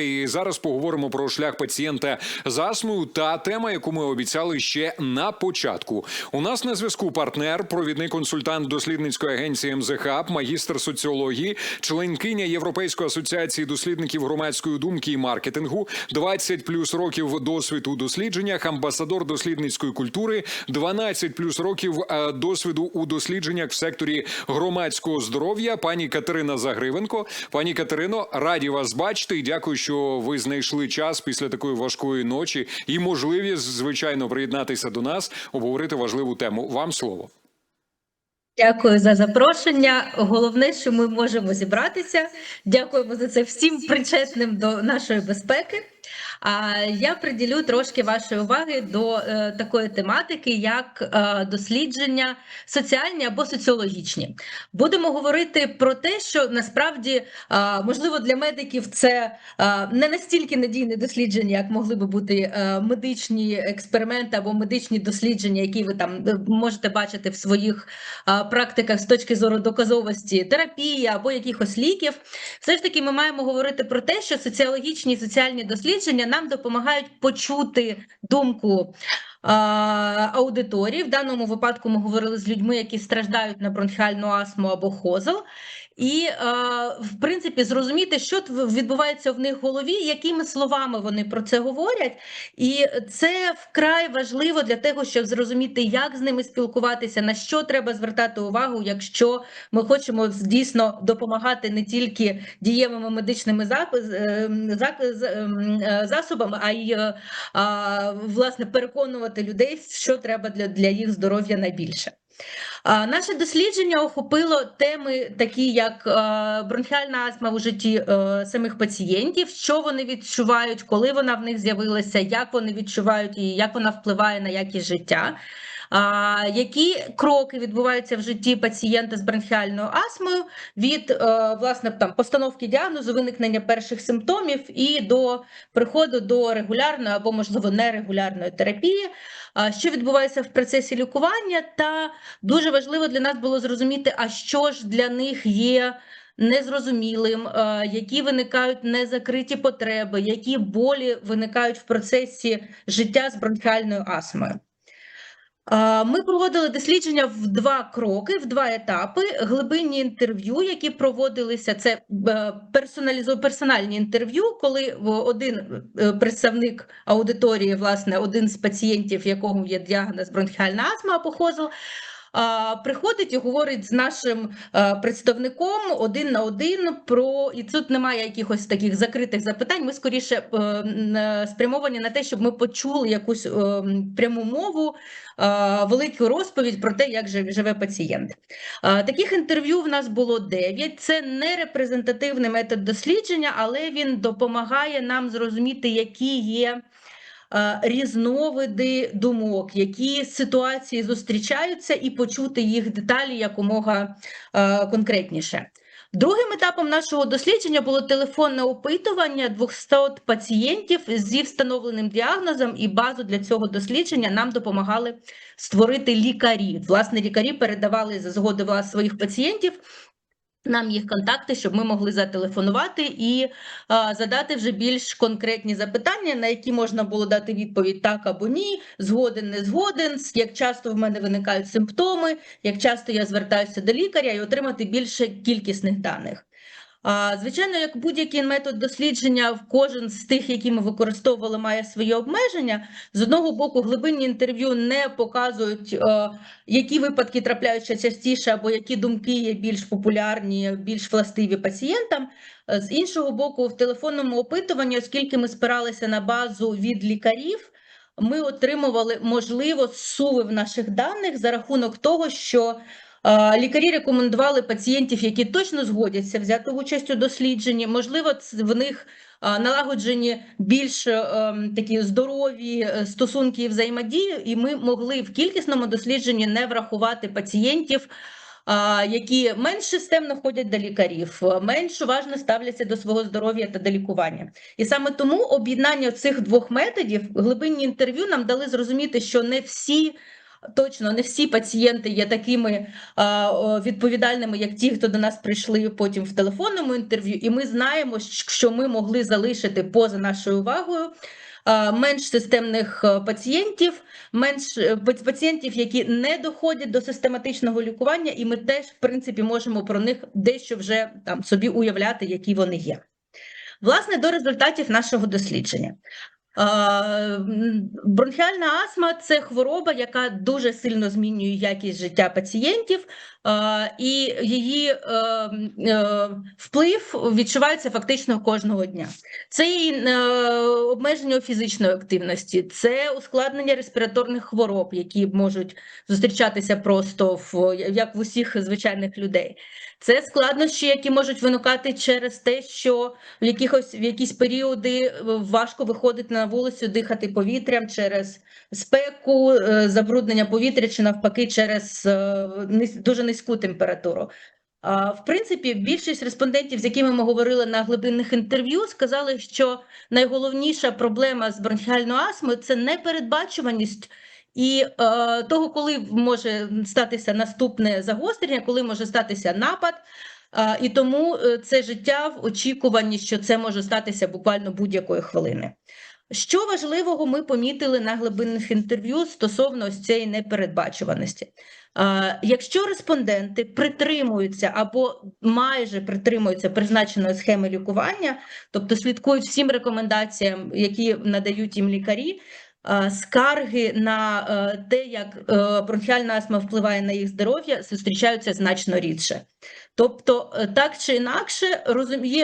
І зараз поговоримо про шлях пацієнта з астмою та тема, яку ми обіцяли ще на початку. У нас на зв'язку партнер, провідний консультант дослідницької агенції МЗХАП, магістр соціології, членкиня Європейської асоціації дослідників громадської думки і маркетингу, 20 плюс років досвіду у дослідженнях, амбасадор дослідницької культури, 12 плюс років е, досвіду у дослідженнях в секторі громадського здоров'я. Пані Катерина Загривенко. Пані Катерино, раді вас бачити і дякую, що ви знайшли час після такої важкої ночі і можливість, звичайно, приєднатися до нас, обговорити важливу тему. Вам слово. Дякую за запрошення. Головне, що ми можемо зібратися. Дякуємо за це всім причетним до нашої безпеки. А я приділю трошки вашої уваги до е, такої тематики, як е, дослідження соціальні або соціологічні. Будемо говорити про те, що насправді е, можливо для медиків це не настільки надійне дослідження, як могли би бути медичні експерименти або медичні дослідження, які ви там можете бачити в своїх практиках з точки зору доказовості терапії або якихось ліків. Все ж таки, ми маємо говорити про те, що соціологічні і соціальні дослідження нам допомагають почути думку аудиторії. В даному випадку ми говорили з людьми, які страждають на бронхіальну астму або хозел. І, е, в принципі, зрозуміти, що відбувається в них в голові, якими словами вони про це говорять. І це вкрай важливо для того, щоб зрозуміти, як з ними спілкуватися, на що треба звертати увагу, якщо ми хочемо дійсно допомагати не тільки дієвими медичними ем, ем, е, засобами, а й е, власне переконувати людей, що треба для, для їх здоров'я найбільше. Наше дослідження охопило теми, такі як е, бронхіальна астма у житті е, самих пацієнтів, що вони відчувають, коли вона в них з'явилася, як вони відчувають її, як вона впливає на якість життя. Які кроки відбуваються в житті пацієнта з бронхіальною астмою від е, власне там постановки діагнозу, виникнення перших симптомів і до приходу до регулярної або можливо нерегулярної терапії, що відбувається в процесі лікування, та дуже важливо для нас було зрозуміти, а що ж для них є. Незрозумілим, е, які виникають незакриті потреби, які болі виникають в процесі життя з бронхіальною астмою. А, Ми проводили дослідження в два кроки, в два етапи. Глибинні інтерв'ю, які проводилися, це е, персональні інтерв'ю, коли в- один е, представник аудиторії, власне, один з пацієнтів, якого є діагноз бронхіальна астма або приходить і говорить з нашим е, представником один на один про і тут немає якихось таких закритих запитань. Ми скоріше е, е, спрямовані на те, щоб ми почули якусь пряму мову, велику розповідь про те, як живе пацієнт. Таких інтерв'ю в нас було 9. Це не репрезентативний метод дослідження, але він допомагає нам зрозуміти, які є різновиди думок, які ситуації зустрічаються, і почути їх деталі якомога конкретніше. Другим етапом нашого дослідження було телефонне опитування 200 пацієнтів зі встановленим діагнозом, і базу для цього дослідження нам допомагали створити лікарі. Власне, лікарі передавали за згоди своїх пацієнтів нам їх контакти, щоб ми могли зателефонувати і а, задати вже більш конкретні запитання, на які можна було дати відповідь так або ні, згоден, не згоден, як часто в мене виникають симптоми, як часто я звертаюся до лікаря і отримати більше кількісних даних. Звичайно, як будь-який метод дослідження, в кожен з тих, які ми використовували, має свої обмеження. З одного боку, глибинні інтерв'ю не показують, е, які випадки трапляються частіше, або які думки є більш популярні, більш властиві пацієнтам. Е, З іншого боку, в телефонному опитуванні, оскільки ми спиралися на базу від лікарів, ми отримували можливо сувив наших даних за рахунок того, що лікарі рекомендували пацієнтів, які точно згодяться взяти участь у дослідженні. Можливо, в них налагоджені більш е, ем, такі здорові е, стосунки і взаємодії, і ми могли в кількісному дослідженні не врахувати пацієнтів. Які менш системно ходять до лікарів, е, менш уважно ставляться до свого здоров'я та до лікування, і саме тому об'єднання цих двох методів, глибинні інтерв'ю, нам дали зрозуміти, що не всі Точно не всі пацієнти є такими відповідальними, як ті, хто до нас прийшли потім в телефонному інтерв'ю, і ми знаємо, що ми могли залишити поза нашою увагою менш системних е, пацієнтів, менш е, пацієнтів, які не доходять до систематичного лікування, і ми теж, в принципі, можемо про них дещо вже там собі уявляти, які вони є. Власне, до результатів нашого дослідження. Бронхіальна астма це хвороба, яка дуже сильно змінює якість життя пацієнтів, і її е, е, вплив відчувається фактично кожного дня. Це і е, обмеження фізичної активності, це ускладнення респіраторних хвороб, які можуть зустрічатися просто в як в усіх звичайних людей. Це складнощі, які можуть виникати через те, що в якихось в якісь періоди е, важко виходити на вулицю, дихати повітрям через спеку, е, забруднення повітря чи навпаки через е, дуже низьку температуру. В принципі, більшість респондентів, з якими ми говорили на глибинних інтерв'ю, сказали, що найголовніша проблема з бронхіальною астмою це непередбачуваність і е, того, коли може статися наступне загострення, коли може статися напад. А, І тому е, це життя в очікуванні, що це може статися буквально будь-якої хвилини. Що важливого ми помітили на глибинних інтерв'ю стосовно ось цієї непередбачуваності? А, Якщо респонденти притримуються або майже притримуються призначеної схеми лікування, тобто слідкують всім рекомендаціям, які надають їм лікарі, скарги на е, те, як е, бронхіальна астма впливає на їх здоров'я, зустрічаються значно рідше. Тобто, е, так чи інакше,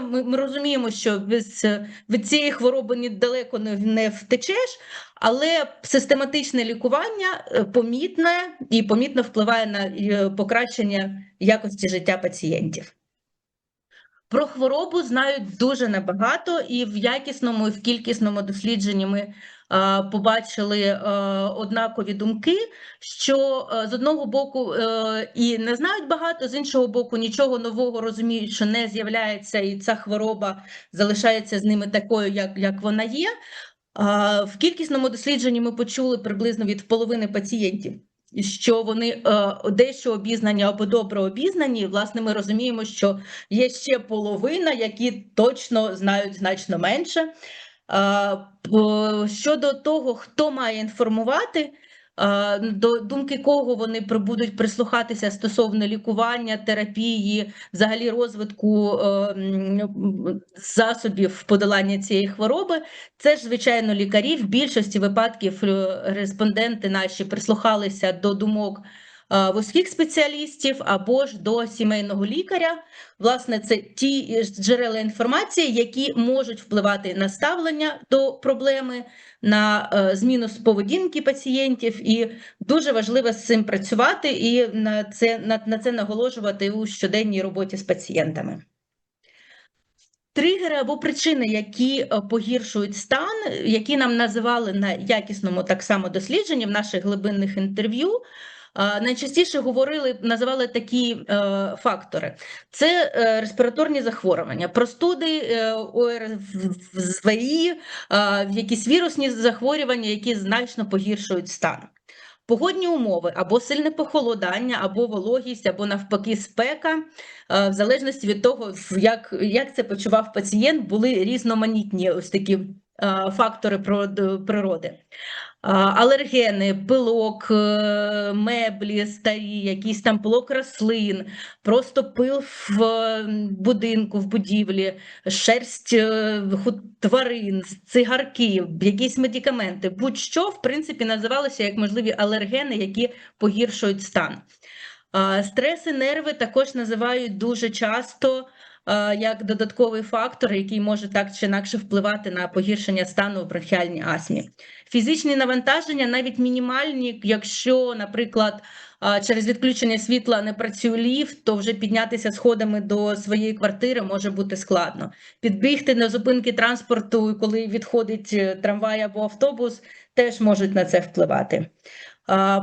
ми, розуміємо, що е, від цієї хвороби недалеко не, втечеш, але систематичне лікування е, помітне і помітно впливає на е, покращення якості життя пацієнтів. Про хворобу знають дуже небагато, і в якісному і в кількісному дослідженні ми е, побачили е, однакові думки, що е, з одного боку е, і не знають багато, з іншого боку, нічого нового розуміють, що не з'являється, і ця хвороба залишається з ними такою, як, як вона є. В кількісному дослідженні ми почули приблизно від половини пацієнтів, що вони е, дещо обізнані або добре обізнані. Власне, ми розуміємо, що є ще половина, які точно знають значно менше. П- Щодо того, хто має інформувати, до думки кого вони будуть прислухатися стосовно лікування, терапії, взагалі розвитку е, засобів подолання цієї хвороби, це ж, звичайно, лікарі. В більшості випадків е, респонденти наші прислухалися до думок е, вузьких спеціалістів або ж до сімейного лікаря. Власне, це ті е, джерела інформації, які можуть впливати на ставлення до проблеми, на е, зміну поведінки пацієнтів, і дуже важливо з цим працювати і на це, на, на це наголошувати у щоденній роботі з пацієнтами. Тригери або причини, які е, погіршують стан, які нам називали на якісному так само дослідженні в наших глибинних інтерв'ю. Найчастіше говорили, називали такі е, фактори: це е, респіраторні захворювання, простуди, ОРВІ, е, якісь вірусні захворювання, які значно погіршують стан. Погодні умови або сильне похолодання, або вологість, або навпаки спека, в залежності від того, як, як це почував пацієнт, були різноманітні ось такі фактори природи. Алергени, пилок, е, меблі старі, якийсь там пилок рослин, просто пил в будинку, в будівлі, шерсть е, тварин, цигарки, якісь медикаменти, будь-що, в принципі, називалося як можливі алергени, які погіршують стан. Стреси, нерви також називають дуже часто як додатковий фактор, який може так чи інакше впливати на погіршення стану в бронхіальній астмі. Фізичні навантаження, навіть мінімальні, якщо, наприклад, через відключення світла не працює ліфт, то вже піднятися сходами до своєї квартири може бути складно. Підбігти на зупинки транспорту, коли відходить е, трамвай або автобус, теж можуть на це впливати.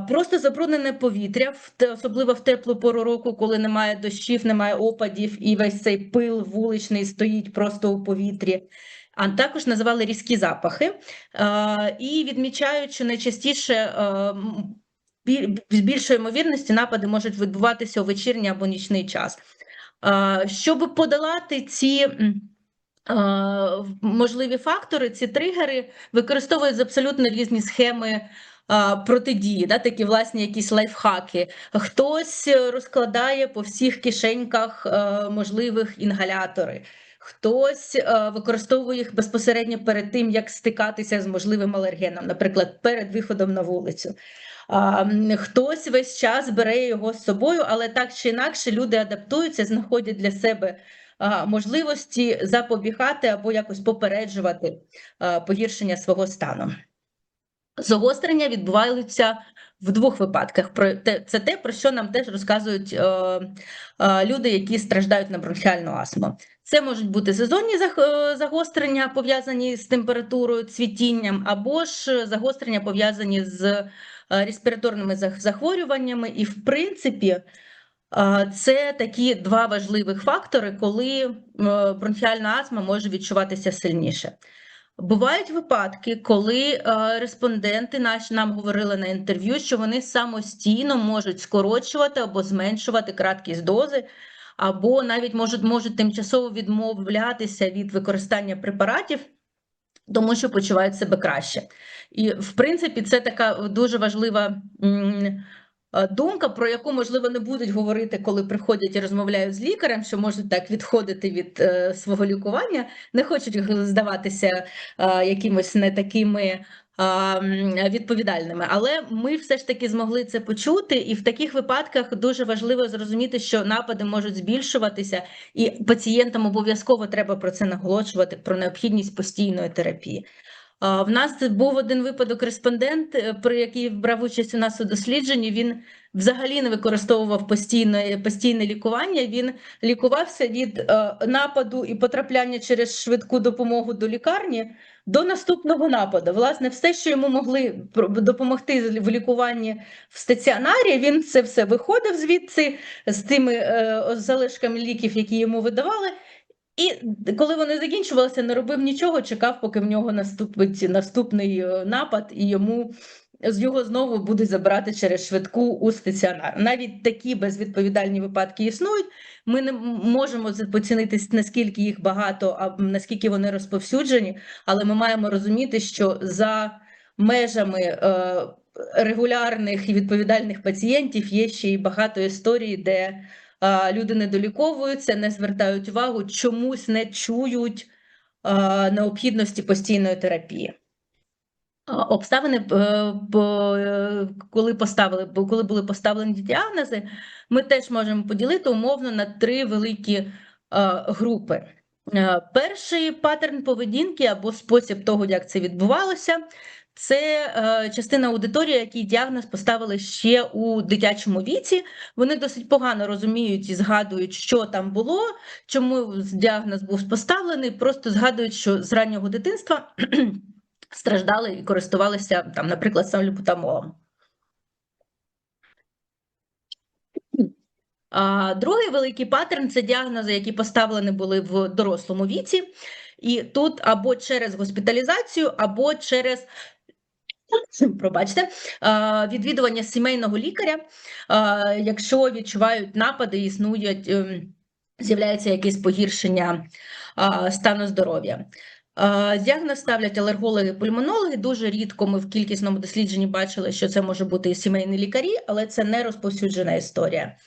Просто забруднене повітря, особливо в теплу пору року, коли немає дощів, немає опадів, і весь цей пил вуличний стоїть просто у повітрі. А також називали різкі запахи. І відмічають, що найчастіше з більшою ймовірністю напади можуть відбуватися у вечірній або нічний час. Щоб подолати ці можливі фактори, ці тригери використовують абсолютно різні схеми протидії, да, такі власні якісь лайфхаки. Хтось е, розкладає по всіх кишеньках е, можливих інгалятори. Хтось е, використовує їх безпосередньо перед тим, як стикатися з можливим алергеном, наприклад, перед виходом на вулицю. Хтось весь час бере його з собою, але так чи інакше люди адаптуються, знаходять для себе можливості запобігати або якось попереджувати погіршення свого стану. Загострення відбуваються в двох випадках. Це те, про що нам теж розказують е, е, люди, які страждають на бронхіальну астму. Це можуть бути сезонні е, загострення, пов'язані з температурою, цвітінням, або ж загострення пов'язані з респіраторними захворюваннями. І, в принципі, це такі два важливих фактори, коли бронхіальна астма може відчуватися сильніше. Бувають випадки, коли е, респонденти наші нам говорили на інтерв'ю, що вони самостійно можуть скорочувати або зменшувати краткість дози, або навіть можуть, можуть тимчасово відмовлятися від використання препаратів, тому що почувають себе краще. І, в принципі, це така дуже важлива думка, про яку, можливо, не будуть говорити, коли приходять і розмовляють з лікарем, що можуть так відходити від е, свого лікування, не хочуть здаватися е, якимось не такими відповідальними. Але ми все ж таки змогли це почути, і в таких випадках дуже важливо зрозуміти, що напади можуть збільшуватися, і пацієнтам обов'язково треба про це наголошувати, про необхідність постійної терапії. А, В нас був один випадок респондент, е, при який брав участь у нас у дослідженні. Він взагалі не використовував постійне, постійне лікування. Він лікувався від е, нападу і потрапляння через швидку допомогу до лікарні до наступного нападу. Власне, все, що йому могли допомогти в лікуванні в стаціонарі, він це все виходив звідси з тими е, залишками ліків, які йому видавали. І коли вони закінчувалися, не робив нічого, чекав, поки в нього наступить наступний е, напад, і йому з його знову будуть забирати через швидку у стаціонар. Навіть такі безвідповідальні випадки існують. Ми не можемо поцінити, наскільки їх багато, а наскільки вони розповсюджені, але ми маємо розуміти, що за межами е, регулярних і відповідальних пацієнтів є ще й багато історій, де люди не доліковуються, не звертають увагу, чомусь не чують необхідності постійної терапії. Обставини, е, е, коли поставили, коли були поставлені діагнози, ми теж можемо поділити умовно на три великі групи. Е, Перший паттерн поведінки або спосіб того, як це відбувалося, це е, частина аудиторії, який діагноз поставили ще у дитячому віці. Вони досить погано розуміють і згадують, що там було, чому діагноз був поставлений, просто згадують, що з раннього дитинства страждали і користувалися там, наприклад, салюбутамолом. А другий великий паттерн це діагнози, які поставлені були в дорослому віці, і тут або через госпіталізацію, або через Пробачте, відвідування сімейного лікаря, якщо відчувають напади, існують, ем, з'являється якесь погіршення стану здоров'я. Діагноз ставлять алергологи, пульмонологи. Дуже рідко ми в кількісному дослідженні бачили, що це може бути і сімейні лікарі, але це не розповсюджена історія.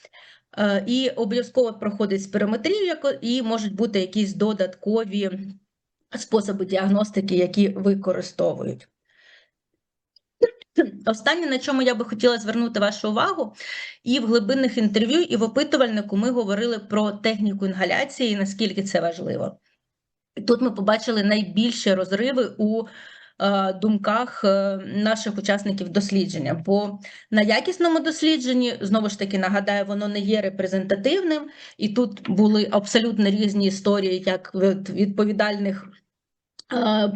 І обов'язково проходить спірометрію, і можуть бути якісь додаткові способи діагностики, які використовують. Останнє, на чому я би хотіла звернути вашу увагу, і в глибинних інтерв'ю, і в опитувальнику ми говорили про техніку інгаляції наскільки це важливо. Тут ми побачили найбільші розриви у е, думках е, наших учасників дослідження. Бо на якісному дослідженні, знову ж таки, нагадаю, воно не є репрезентативним, і тут були абсолютно різні історії, як від відповідальних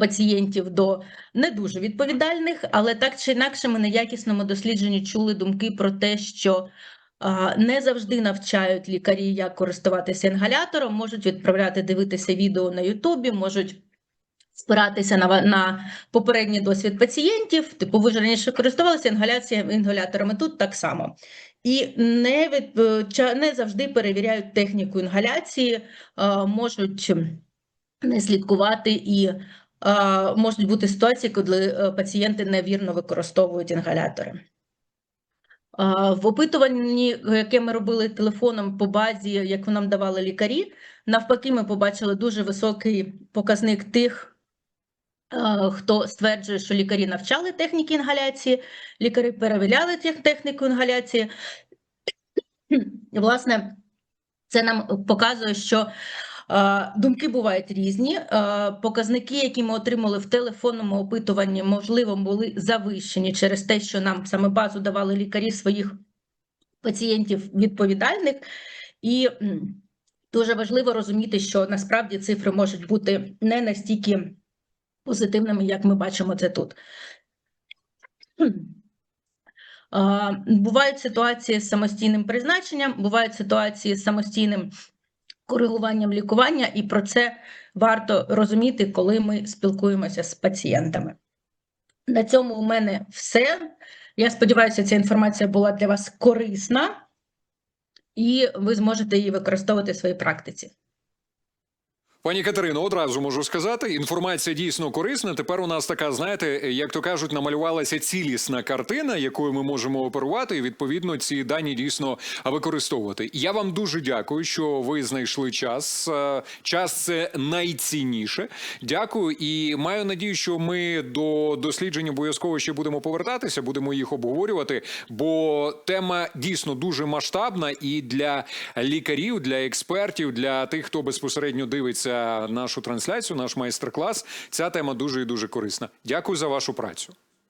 пацієнтів до не дуже відповідальних, але так чи інакше, ми на якісному дослідженні чули думки про те, що не завжди навчають лікарі, як користуватися інгалятором, можуть відправляти дивитися відео на Ютубі, можуть спиратися на, на попередній досвід пацієнтів. Типу, ви ж раніше користувалися інгаляціями, інгаляторами тут так само. І не, від, е, не завжди перевіряють техніку інгаляції, е, можуть не слідкувати і е, можуть бути ситуації, коли е, пацієнти невірно використовують інгалятори. А, В опитуванні, яке ми робили телефоном по базі, яку нам давали лікарі, навпаки, ми побачили дуже високий показник тих, хто стверджує, що лікарі навчали техніки інгаляції, лікарі перевіряли техніку інгаляції. І, власне, це нам показує, що е, думки бувають різні. Е, показники, які ми отримали в телефонному опитуванні, можливо, були завищені через те, що нам саме базу давали лікарі своїх пацієнтів відповідальних. І дуже важливо розуміти, що насправді цифри можуть бути не настільки позитивними, як ми бачимо це тут. Бувають ситуації з самостійним призначенням, бувають ситуації з самостійним коригуванням лікування, і про це варто розуміти, коли ми спілкуємося з пацієнтами. На цьому у мене все. Я сподіваюся, ця інформація була для вас корисна, і ви зможете її використовувати в своїй практиці. Пані Катерино, одразу можу сказати, інформація дійсно корисна. Тепер у нас така, знаєте, як то кажуть, намалювалася цілісна картина, якою ми можемо оперувати, і відповідно ці дані дійсно використовувати. Я вам дуже дякую, що ви знайшли час. Е, Час це найцінніше. Дякую і маю надію, що ми до досліджень обов'язково ще будемо повертатися, будемо їх обговорювати, бо тема дійсно дуже масштабна і для лікарів, для експертів, для тих, хто безпосередньо дивиться нашу трансляцію, наш майстер-клас. Ця тема дуже і дуже корисна. Дякую за вашу працю.